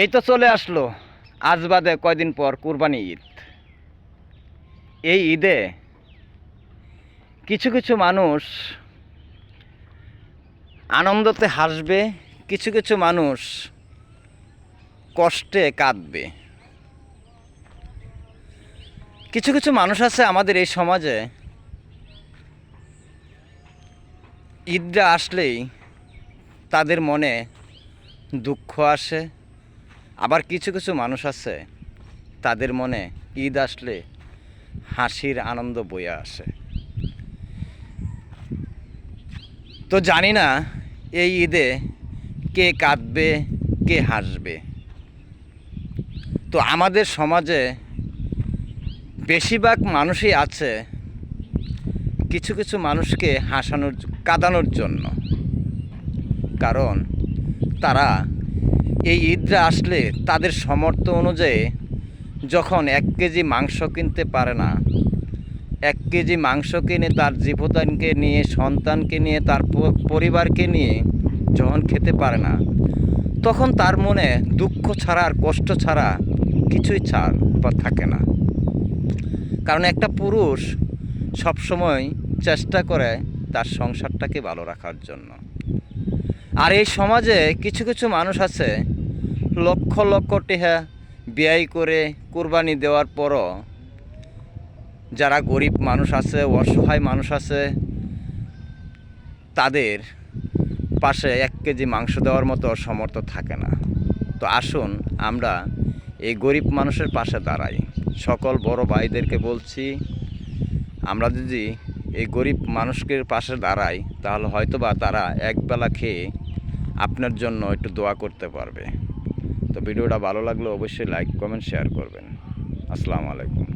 এই তো চলে আসলো। আজ বাদে কয়দিন পর কুরবানি ঈদ। এই ঈদে কিছু কিছু মানুষ আনন্দতে হাসবে, কিছু কিছু মানুষ কষ্টে কাঁদবে। কিছু কিছু মানুষ আছে আমাদের এই সমাজে। ঈদটা আসলেই তাদের মনে দুঃখ আসে আবার কিছু কিছু মানুষ আছে, তাদের মনে ঈদ আসলে হাসির আনন্দ বয়ে আসে। তো জানি না এই ঈদে কে কাঁদবে, কে হাসবে। তো আমাদের সমাজে বেশিরভাগ মানুষই আছে কিছু কিছু মানুষকে হাসানোর, কাঁদানোর জন্য। কারণ তারা এই ঈদরা আসলে তাদের সমর্থ অনুযায়ী যখন এক কেজি মাংস কিনতে পারে না, এক কেজি মাংস কিনে তার জীবদানকে নিয়ে, সন্তানকে নিয়ে, তার পরিবারকে নিয়ে যখন খেতে পারে না, তখন তার মনে দুঃখ ছাড়া আর কষ্ট ছাড়া কিছুই ছাড় থাকে না। কারণ একটা পুরুষ সবসময় চেষ্টা করে তার সংসারটাকে ভালো রাখার জন্য। আর এই সমাজে কিছু কিছু মানুষ আছে লক্ষ লক্ষ টেহা ব্যয় করে কোরবানি দেওয়ার পরও যারা গরিব মানুষ আছে, অসহায় মানুষ আছে, তাদের পাশে এক কেজি মাংস দেওয়ার মতো সমর্থ থাকে না। তো আসুন আমরা এই গরিব মানুষের পাশে দাঁড়াই। সকল বড় ভাইদেরকে বলছি, আমরা যদি এই গরিব মানুষকে পাশে দাঁড়াই, তাহলে হয়তোবা তারা একবেলা খেয়ে আপনার জন্য একটু দোয়া করতে পারবে। তো ভিডিওটা ভালো লাগলে অবশ্যই লাইক কমেন্ট শেয়ার করবেন। আসসালামু আলাইকুম।